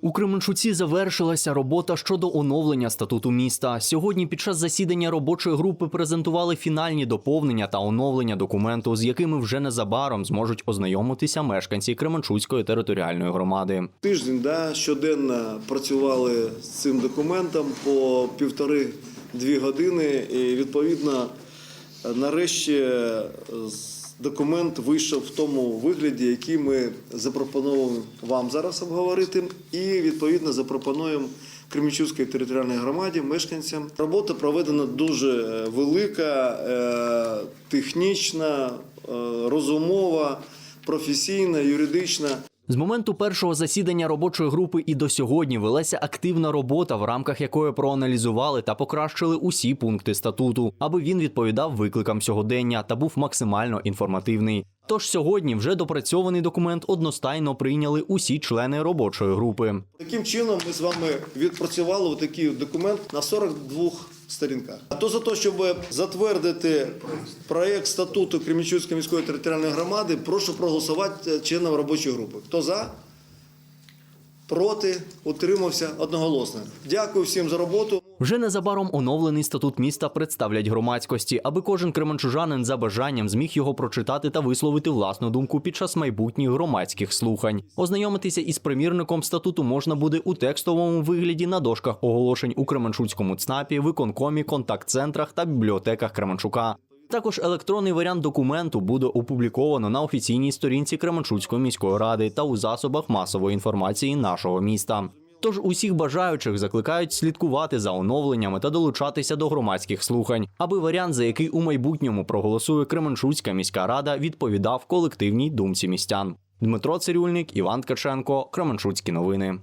У Кременчуці завершилася робота щодо оновлення статуту міста. Сьогодні під час засідання робочої групи презентували фінальні доповнення та оновлення документу, з якими вже незабаром зможуть ознайомитися мешканці Кременчуцької територіальної громади. Тиждень да, щоденно працювали з цим документом по півтори-дві години. І відповідно, нарешті документ вийшов в тому вигляді, який ми запропонували вам зараз обговорити, і відповідно запропонуємо Кремічуській територіальній громаді, мешканцям. Робота проведена дуже е, велика, е, технічна, е, розумова, професійна, юридична. З моменту першого засідання робочої групи і до сьогодні велася активна робота, в рамках якої проаналізували та покращили усі пункти статуту, аби він відповідав викликам сьогодення та був максимально інформативний. Тож сьогодні вже допрацьований документ одностайно прийняли усі члени робочої групи. Таким чином ми з вами відпрацювали такий документ на 42 сторінках. А то за те, щоб затвердити проєкт статуту Кремінчуцької міської територіальної громади, прошу проголосувати членам робочої групи. Хто за? Проти? Утримався одноголосно. Дякую всім за роботу. Вже незабаром оновлений статут міста представлять громадськості, аби кожен кременчужанин за бажанням зміг його прочитати та висловити власну думку під час майбутніх громадських слухань. Ознайомитися із примірником статуту можна буде у текстовому вигляді на дошках оголошень у Кременчуцькому ЦНАПі, виконкомі, контакт-центрах та бібліотеках Кременчука. Також електронний варіант документу буде опубліковано на офіційній сторінці Кременчуцької міської ради та у засобах масової інформації нашого міста. Тож усіх бажаючих закликають слідкувати за оновленнями та долучатися до громадських слухань, аби варіант, за який у майбутньому проголосує Кременчуцька міська рада, відповідав колективній думці містян. Дмитро Цирюльник, Іван Ткаченко, Кременчуцькі новини.